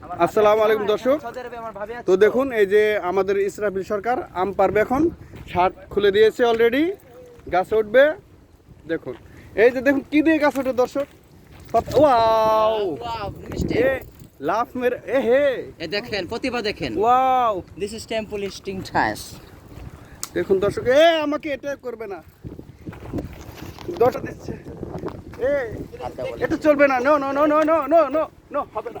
আসসালামু আলাইকুম দর্শক। তো দেখুন এই যে আমাদের ইসরাফিল সরকার আম পারবে এখন। শার্ট খুলে দিয়েছে অলরেডি গাছে উঠবে। দেখুন এই যে দেখুন কি দিয়ে গাছ ওঠে দর্শক? ওয়াও! লাফ মের এ হে। এ দেখেন প্রতিভা দেখেন। Wow! This is temple listing টাস দেখুন দর্শক এ আমাকে এটা করবে না। দর্শক দিচ্ছে। এ আচ্ছা, এটা চলবে না। No no no no no no no হবে না।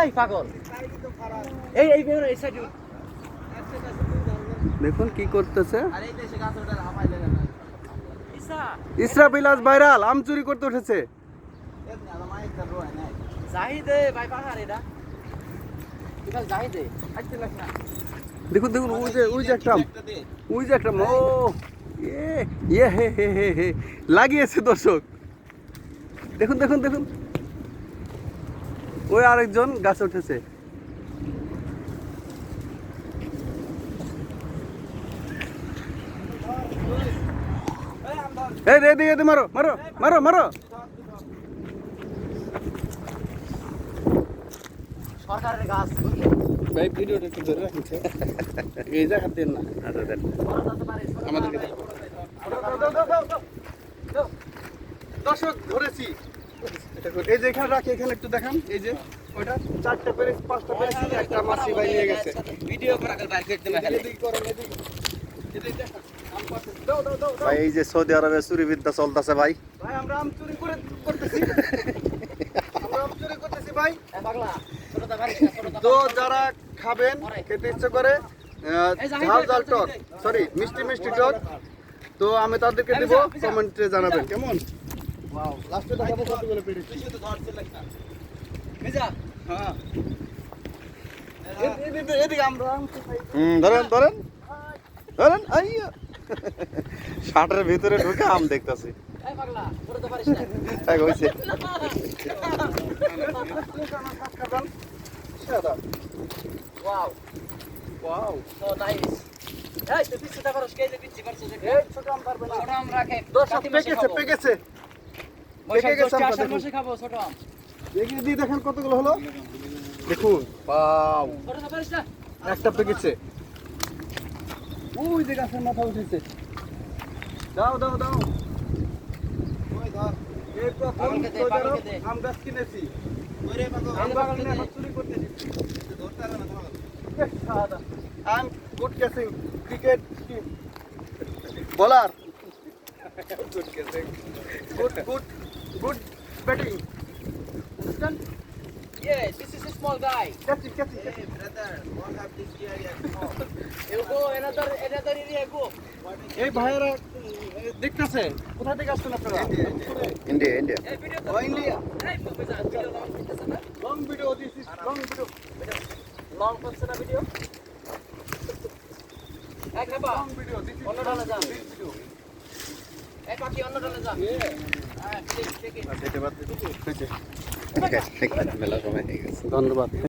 এই পাগল। এই এই এই সাইড দেখুন কি করতেছে। ইসরা বিলাস ভাইরাল আম চুরি করতে উঠেছে। দেখুন দেখুন ওই যে ওই যে একটা ওই যে একটা ও ইয়ে হে হে হে লাগিয়েছে দর্শক। দেখুন দেখুন দেখুন। ওই আরেকজন গাছে উঠেছে। এই রে দিয়ে মারো মারো মারো মারো। সরকারের গাছ ভাই ভিডিওটা একটু ধরে এই জায়গা দেন না। আচ্ছা দেন। আমাদেরকে দর্শক ধরেছি। এই যে এখানে রাখি এখানে একটু দেখান। এই যে ওইটা চারটা পেরেছি পাঁচটা পেরেছি একটা মাসি ভাই নিয়ে গেছে। ভিডিও করা গেল বাইরে কেটে দেবে এদিকে করেন, এদিকে। এদিকে দেখান। আম পাড়তে- দাও, দাও, দাও, দাও। ভাই এই যে সৌদি আরবে চুরি বিদ্যা চলতেছে ভাই। ভাই আমরা আম চুরি করে করতেছি। আমরা আম চুরি করতেছি ভাই। পাগলা পারিস তো যারা খাবেন খেতে ইচ্ছে করে ঝাল ঝাল টক। সরি মিষ্টি মিষ্টি টক। তো আমি তাদেরকে দিব কমেন্টে জানাবেন। কেমন? ষাটের ভিতরে ঢুকে আম দেখতেছি। এই তো কেজি যে ছোট আম পারবে না। ছোট আম রাখে। পেকেছে পেকেছে। কতগুলো হলো। দেখুন পাও একটা গাছের মাথা উঠেছে। দাও দাও দাও। এই আম গাছ কিনেছি। আম গাছ কিনে আম গুড ক্যাচিং ক্রিকেট বলার good catching good good Good batting. Understand? Yes, this is a small guy. Catch it, catch it. Hey, brother, what have this year you go another another area go. এই ভাইয়েরা দেখতেছে কোথা থেকে আসছেন আপনারা India India O India long video this is long video long করছে video. Video এক Long video. This is Long video. ধন্যবাদ।